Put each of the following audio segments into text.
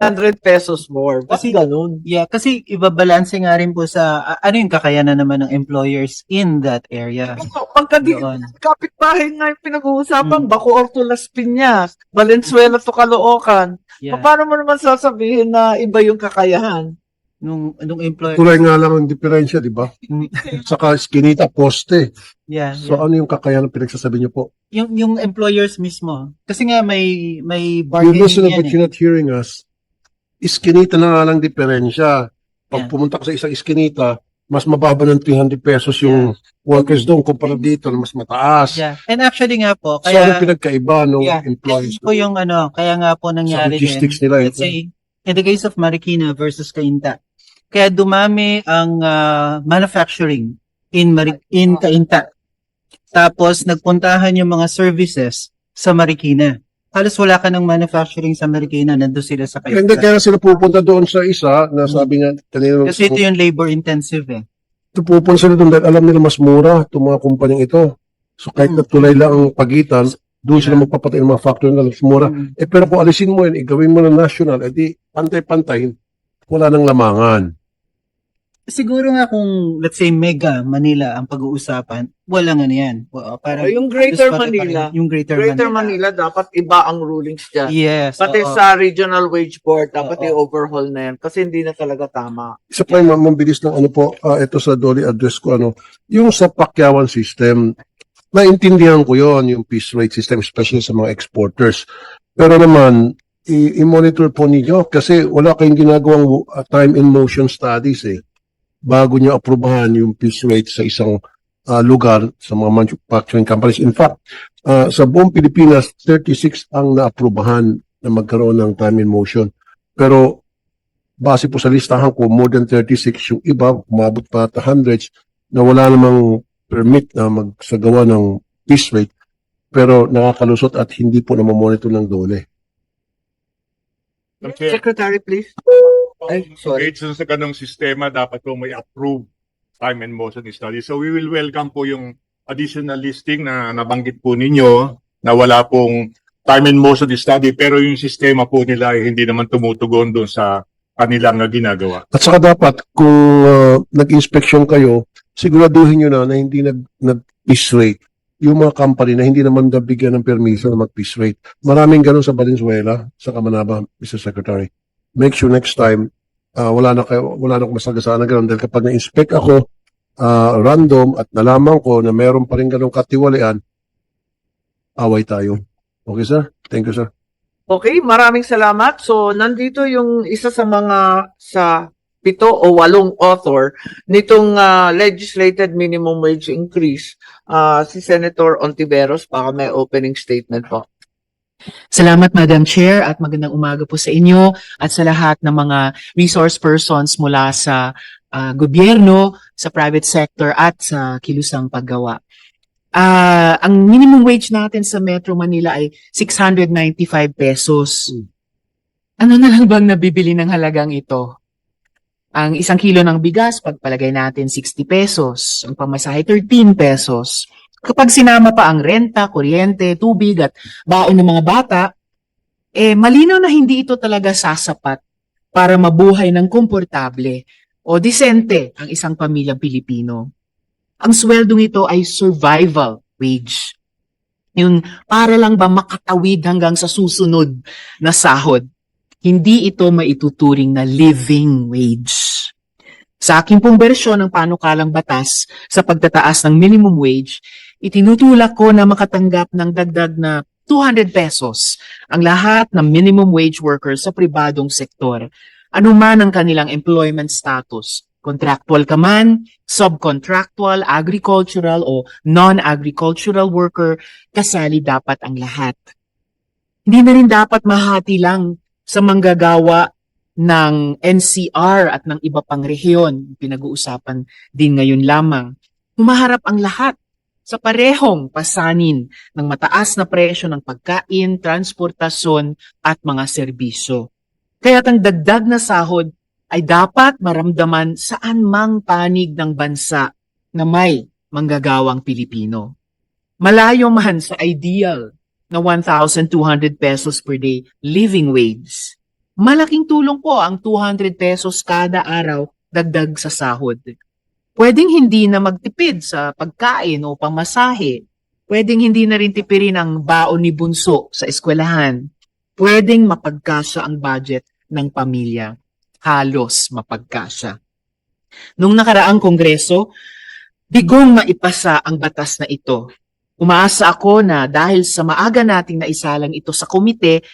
100 pesos more. Kasi- ganun? Yeah, kasi ibabalanse nga rin po sa a- ano yung kakayanan naman ng employers in that area. Pagka di, kapitbahay nga yung pinag-uusapan, Mm. Bacoor to Las Piñas, Valenzuela to Caloocan. Yeah. Paano mo naman sasabihin na iba yung kakayahan? Nung nung employer Kulay nga lang ang diferensya, di ba? Saka skinita, poste. yeah, So yeah. ano yung kakayanan pinagsasabi niyo po? yung yung employers mismo. Kasi nga may may You bargaining listen yan but eh. you're not hearing us. Iskinita na nga lang diferensya. Pag Yeah. pumunta ka sa isang iskinita, mas mababa ng 300 pesos yung workers doon kumpara dito na mas mataas. Yeah. And actually nga po, So ano kaya pinagkaiba ng Yeah. employees po yung ano, kaya nga po sa nangyari logistics din. nila? Let's say, in the case of Marikina versus Cainta, kaya dumami ang ah, manufacturing in Mari- in Cainta. Tapos nagpuntahan yung mga services sa Marikina. Halos wala ka ng manufacturing sa Marikina, nandun sila sa Hindi Cainta. kaya sila pupunta doon sa isa na sabi nga kanina Kasi ito yung labor intensive eh. ito pupunta sila doon dahil alam nila mas mura itong mga kumpanyang ito. So kahit na tulay lang ang pagitan, doon sila magpapatay ng mga factory na mas mura. Mm. Eh pero kung alisin mo yun, igawin mo na national, edi pantay-pantay, wala nang lamangan. Siguro nga kung, let's say, Mega Manila ang pag-uusapan, wala nga yan. Parang, yung Greater Manila, Yung Greater, Greater Manila. Manila, dapat iba ang rulings dyan. Yes. Pati oo. sa Regional Wage Board, dapat Oo. i-overhaul na yan kasi hindi na talaga tama. Isa pa yung mabilis ng ano po, ah, ito sa Dolly address ko, ano, yung sa pakyawan system, naintindihan ko yon yung piece rate system, especially sa mga exporters. Pero naman, i-monitor po ninyo kasi wala kayong ginagawang uh, time in motion studies eh. Bago nyo aprobahan yung piece rate sa isang ah, lugar sa mga manufacturing companies. In fact, ah, sa buong Pilipinas, 36 ang naaprubahan na magkaroon ng time in motion. Pero base po sa listahan ko, more than 36 yung iba, umabot pa at hundreds, na wala namang permit na magsagawa ng piece rate, pero nakakalusot at hindi po namamonitor ng dole. Okay. Secretary, please. Ay, sorry. Dun sa ganong sistema, dapat po may approve time and motion study. So we will welcome po yung additional listing na nabanggit po ninyo na wala pong time and motion study pero yung sistema po nila ay hindi naman tumutugon doon sa kanilang ginagawa. At saka dapat, kung uh, nag-inspection kayo, siguraduhin nyo na na hindi nag, nag-piece rate yung mga company na hindi naman nabigyan ng permiso na mag-piece rate. Maraming ganun sa Valenzuela, sa Kamanaba, Mr. Secretary. Make sure next time, uh, wala na kayo, wala na akong masagasaan na ganun. Dahil kapag na-inspect ako, uh, random, at nalaman ko na meron pa rin ganun katiwalian, away tayo. Okay, sir? Thank you, sir. Okay, maraming salamat. So, nandito yung isa sa mga sa pito o walong author nitong ah, legislated minimum wage increase, ah, si Senator Ontiveros. Baka may opening statement po. Salamat Madam Chair at magandang umaga po sa inyo at sa lahat ng mga resource persons mula sa ah, gobyerno, sa private sector at sa kilusang paggawa. Ah, ang minimum wage natin sa Metro Manila ay 695 pesos. Ano na lang bang nabibili ng halagang ito? Ang isang kilo ng bigas, pagpalagay natin 60 pesos. Ang pamasahe 13 pesos. Kapag sinama pa ang renta, kuryente, tubig at baon ng mga bata, eh malinaw na hindi ito talaga sasapat para mabuhay ng komportable o disente ang isang pamilyang Pilipino. Ang sweldong ito ay survival wage. Yung para lang ba makatawid hanggang sa susunod na sahod. Hindi ito maituturing na living wage. Sa akin pong bersyon ng panukalang batas sa pagtataas ng minimum wage, itinutulak ko na makatanggap ng dagdag na 200 pesos ang lahat ng minimum wage workers sa pribadong sektor, anuman ang kanilang employment status, contractual ka man, subcontractual, agricultural o non-agricultural worker, kasali dapat ang lahat. Hindi na rin dapat mahati lang sa manggagawa ng NCR at ng iba pang rehiyon, pinag-uusapan din ngayon lamang. Humaharap ang lahat sa parehong pasanin ng mataas na presyo ng pagkain, transportasyon at mga serbisyo. Kaya't ang dagdag na sahod ay dapat maramdaman saan mang panig ng bansa na may manggagawang Pilipino. Malayo man sa ideal na 1,200 pesos per day living wage, malaking tulong po ang 200 pesos kada araw dagdag sa sahod. Pwedeng hindi na magtipid sa pagkain o pamasahe. Pwedeng hindi na rin tipirin ang baon ni Bunso sa eskwelahan. Pwedeng mapagkasya ang budget ng pamilya. Halos mapagkasya. Nung nakaraang kongreso, bigong maipasa ang batas na ito. Umaasa ako na dahil sa maaga nating naisalang ito sa komite,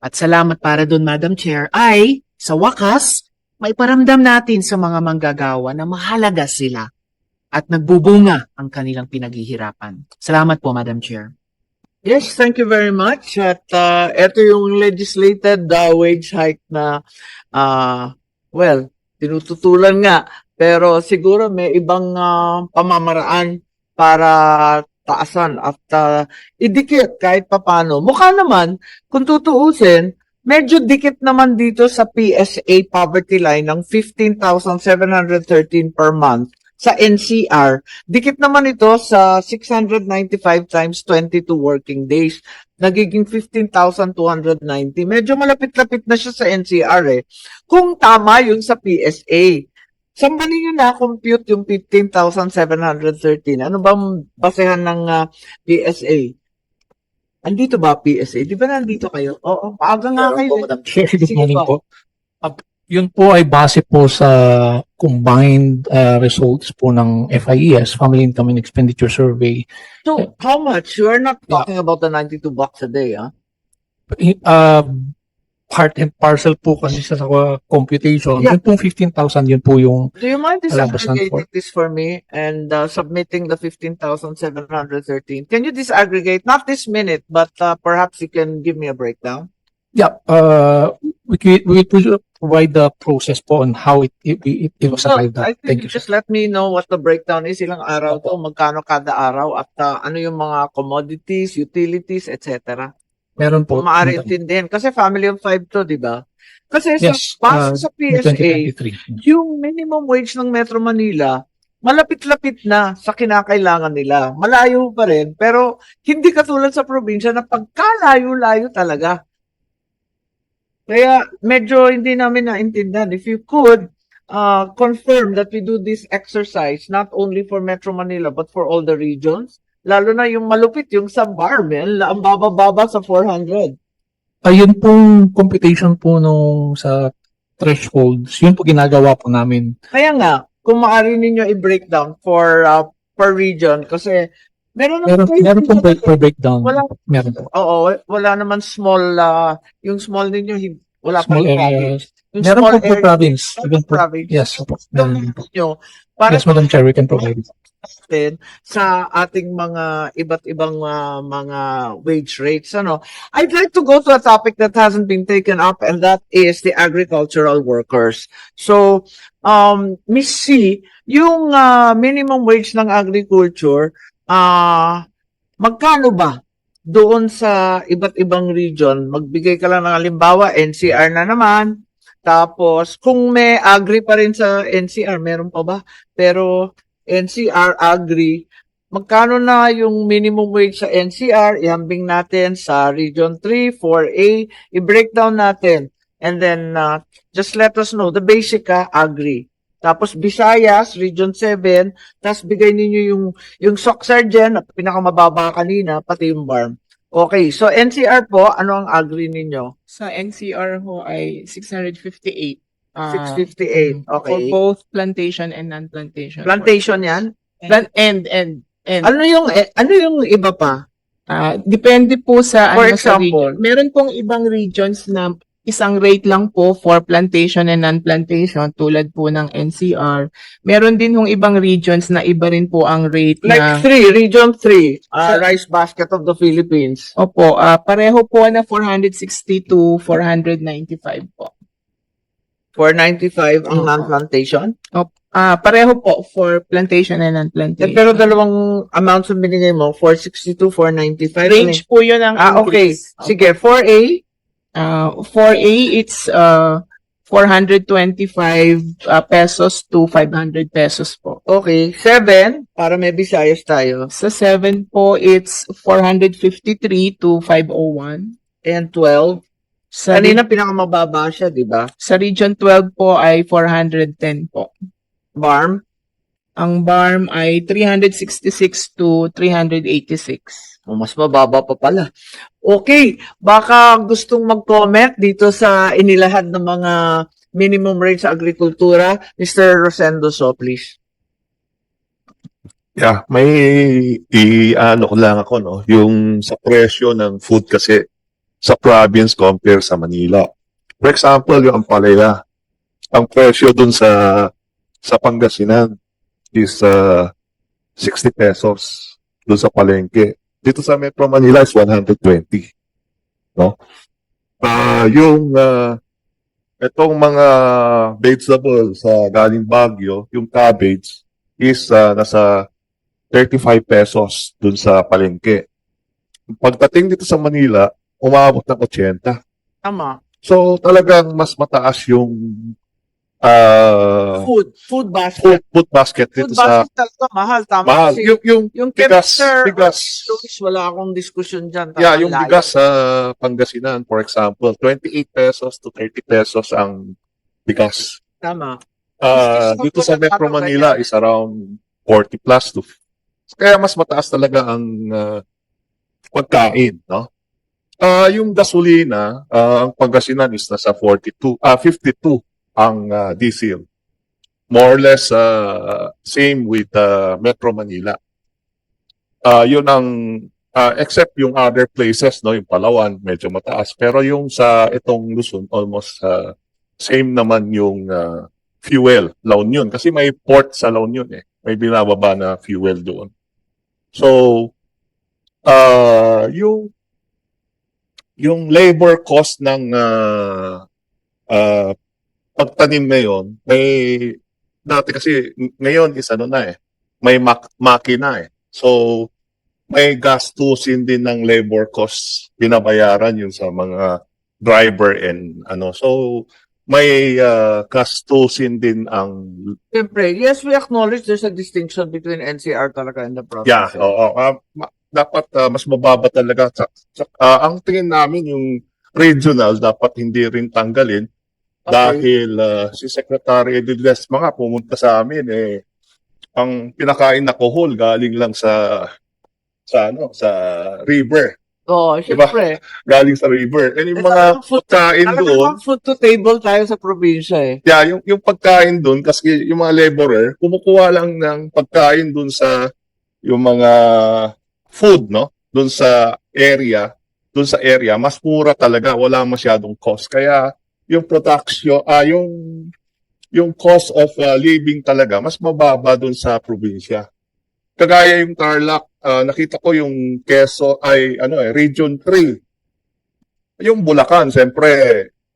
at salamat para doon Madam Chair, ay sa wakas, maiparamdam natin sa mga manggagawa na mahalaga sila at nagbubunga ang kanilang pinaghihirapan. Salamat po Madam Chair. Yes, thank you very much. At uh, ito yung legislated uh, wage hike na, uh, well, tinututulan nga. Pero siguro may ibang uh, pamamaraan para taasan at uh, idikit kahit papano. Mukha naman, kung tutuusin, medyo dikit naman dito sa PSA poverty line ng 15,713 per month sa NCR. Dikit naman ito sa 695 times 22 working days. Nagiging 15,290. Medyo malapit-lapit na siya sa NCR eh. Kung tama yun sa PSA. Saan ba ninyo na-compute yung 15,713? Ano bang basehan ng ah, PSA? Andito ba PSA? Di ba nandito kayo? Oo, paaga nga kayo. eh. Sure, good Sige morning po. po. Ah, yun po ay base po sa combined ah, results po ng FIES, Family Income and Expenditure Survey. So, how much? You are not talking about the 92 bucks a day, ah? Uh, part and parcel po kasi sa uh, computation. Yeah. Yun pong 15,000, yun po yung Do you mind disaggregating for? this for me and uh, submitting the 15,713? Can you disaggregate, not this minute, but uh, perhaps you can give me a breakdown? Yeah, uh, we, we provide the process po on how it, it, it, it was So, arrived at. think Thank you you, sir. just let me know what the breakdown is, ilang araw to, magkano kada araw, at uh, ano yung mga commodities, utilities, etc. Meron po. Maaari intindihin. Kasi family of five to, di ba? Kasi Yes, sa, base uh, sa PSA, 2023. yung minimum wage ng Metro Manila, malapit-lapit na sa kinakailangan nila. Malayo pa rin, pero hindi katulad sa probinsya na pagkalayo-layo talaga. Kaya medyo hindi namin naintindihan. If you could uh, confirm that we do this exercise not only for Metro Manila but for all the regions, lalo na yung malupit, yung sa Barmel, ang baba-baba sa 400. Ayun pong computation po nung sa thresholds, yun po ginagawa po namin. Kaya nga, kung maaari ninyo i-breakdown for uh, per region kasi meron Meron, naman meron pong break, per breakdown. Wala. Meron po. Oo, wala naman small uh, yung small ninyo wala pa Small rin areas. Yung Meron small po per province. Even province. Yes, po. Meron po. para Yes, Madam Chair, we can provide. Natin sa ating mga iba't ibang uh, mga wage rates ano. I'd like to go to a topic that hasn't been taken up and that is the agricultural workers. So um Miss C yung uh, minimum wage ng agriculture ah magkano ba doon sa iba't ibang region? Magbigay ka lang ng halimbawa NCR na naman. Tapos kung may agri pa rin sa NCR meron pa ba? Pero NCR Agri, magkano na yung minimum wage sa NCR, ihambing natin sa Region 3, 4A, i-breakdown natin. And then, uh, just let us know, the basic ka, Agri. Tapos Visayas, Region 7, tapos bigay ninyo yung, yung SOC Sergeant, pinakamababa kanina, pati yung BARM. Okay, so NCR po, ano ang Agri ninyo? Sa NCR ho ay 658. Ah, 658, For okay. both plantation and non-plantation. Plantation yan? Plan and and and Ano yung, eh, ano yung iba pa? ah, depende po sa For ano sa example? region. Meron pong ibang regions na isang rate lang po for plantation and non-plantation tulad po ng NCR. Meron din hong ibang regions na iba rin po ang rate Like na three, Region 3, uh, Sa- Rice Basket of the Philippines. Opo, ah, pareho po na 460 to 495 po. 495 ang non-plantation. Ah, pareho po for plantation and Eh, non-plantation. pero dalawang amounts ang binigay mo, 462, 495. range po 'yun ang Ah, okay. increase. Sige, 4A, Uh, for A, it's uh, 425 uh, pesos to 500 pesos po. okay. 7, para may Visayas tayo. Sa 7 po, it's 453 to 501. And 12, Sa, Kanina pinakamababa siya, di ba? sa Region 12 po ay 410 po. Barm? Ang BARM ay 366 to 386. O, mas mababa pa pala. Okay, baka gustong mag-comment dito sa inilahad ng mga minimum rate sa agrikultura. Mr. Rosendo So, please. Yeah, may i-ano ko lang ako, no? Yung sa presyo ng food kasi sa province compare sa Manila. For example, yung Ampalaya, ang presyo dun sa sa Pangasinan is uh, 60 pesos dun sa palengke. Dito sa Metro Manila is 120. No? Ah, yung uh, itong mga vegetables sa galing Baguio, yung cabbage is uh, nasa 35 pesos dun sa palengke. Pagdating dito sa Manila, umabot ng 80. Tama. So, talagang mas mataas yung uh, Food. Food basket. food, food basket Food dito sa basket talaga mahal. Tama. mahal. Kasi Yung, yung yung bigas, bigas, Luis, wala akong diskusyon dyan. yeah, yung layo. bigas sa Pangasinan, for example, 28 pesos to 30 pesos ang bigas. Tama. Uh, Gusto- dito sa Metro Manila is around 40 plus to kaya mas mataas talaga ang uh, pagkain, no? Ah, yung gasolina, ah, ang Pangasinan is nasa 42, ah 52 ang ah, diesel. More or less ah, same with ah, Metro Manila. Ah, yun ang ah, except yung other places, no, yung Palawan medyo mataas, pero yung sa itong Luzon almost ah, same naman yung ah, fuel, La Union kasi may port sa La Union eh. May binababa na fuel doon. So, ah yung yung labor cost ng ah ah, pagtanim ngayon, may dati kasi ng- ngayon is ano na eh, may mak- makina eh. So, may gastusin din ng labor costs binabayaran yung sa mga driver and ano. So, may ah, gastusin din ang Siyempre, yes, we acknowledge there's a distinction between NCR talaga and the province. Yeah, oo. Ah, ma- dapat ah, mas mababa talaga. Sa, sa- ah, ang tingin namin yung regional dapat hindi rin tanggalin dahil ah, si Secretary Edil Lesma nga pumunta sa amin eh ang pinakain na kohol galing lang sa sa ano sa river Oo, Diba? siyempre. galing sa river and yung Eh, mga food- pagkain doon food to table tayo sa probinsya eh. Yeah, yung, yung pagkain doon, kasi yung mga laborer, kumukuha lang ng pagkain doon sa, yung mga food, no? Doon sa area, doon sa area, mas mura talaga, wala masyadong cost. Kaya, yung production, ah, yung, yung cost of ah, living talaga, mas mababa doon sa probinsya. Kagaya yung Tarlac, ah, nakita ko yung Quezon, ay, ano eh, Region 3. Yung Bulacan, siyempre,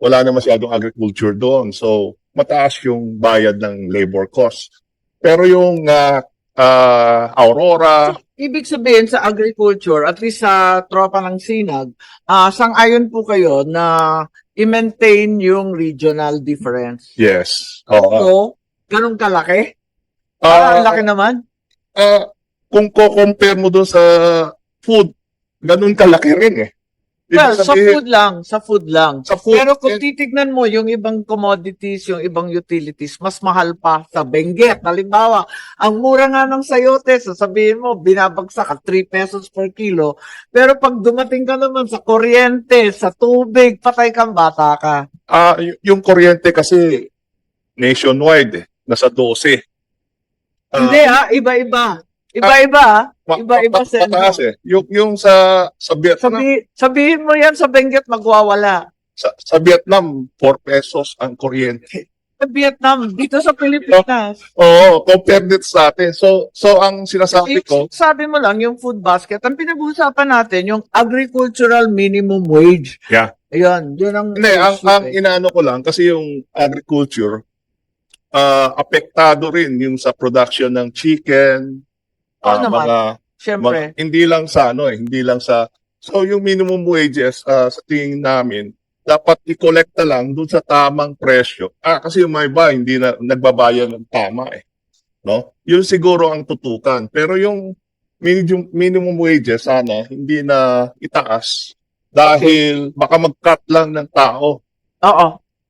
wala na masyadong agriculture doon. So, mataas yung bayad ng labor cost. Pero yung ah, ah, Aurora, Ibig sabihin sa agriculture, at least sa tropa ng Sinag, ah sang-ayon po kayo na i-maintain yung regional difference. yes. Oo. So, ganun kalaki? Ah, Ah, laki naman. ah, kung ko-compare mo doon sa food, ganun kalaki rin eh. Well, sa food lang, sa food lang. sa food, Pero kung titignan mo yung ibang commodities, yung ibang utilities, mas mahal pa sa Benguet. Halimbawa, ang mura nga ng sayote, sasabihin mo, binabagsak ka 3 pesos per kilo. Pero pag dumating ka naman sa kuryente, sa tubig, patay kang bata ka. ah, y- yung kuryente kasi nationwide eh, nasa 12. Ah, Hindi ah, iba-iba. Iba-iba ah. iba-iba, Sen. mataas eh. Yung, yung sa, sa Vietnam, Sabi, sabihin mo yan sa Benguet, magwawala. sa, sa Vietnam, 4 pesos ang kuryente. Sa Vietnam, dito sa Pilipinas. Oo, compare dito sa atin. So, so ang sinasabi ko, sabi mo lang, yung food basket, ang pinag-uusapan natin, yung agricultural minimum wage. Yeah. Ayun, yun ang... Hindi, ang, ang eh. inaano ko lang, kasi yung agriculture, ah apektado rin yung sa production ng chicken, Oo ah, naman. mga, Siyempre. mga- hindi lang sa ano eh, hindi lang sa, so yung minimum wages, ah, sa tingin namin, dapat i-collecta lang dun sa tamang presyo. Ah, kasi yung may iba, hindi na nagbabayad ng tama eh. No? Yun siguro ang tutukan. Pero yung minimum, minimum wages, sana, hindi na itaas Dahil baka mag-cut lang ng tao. Oo.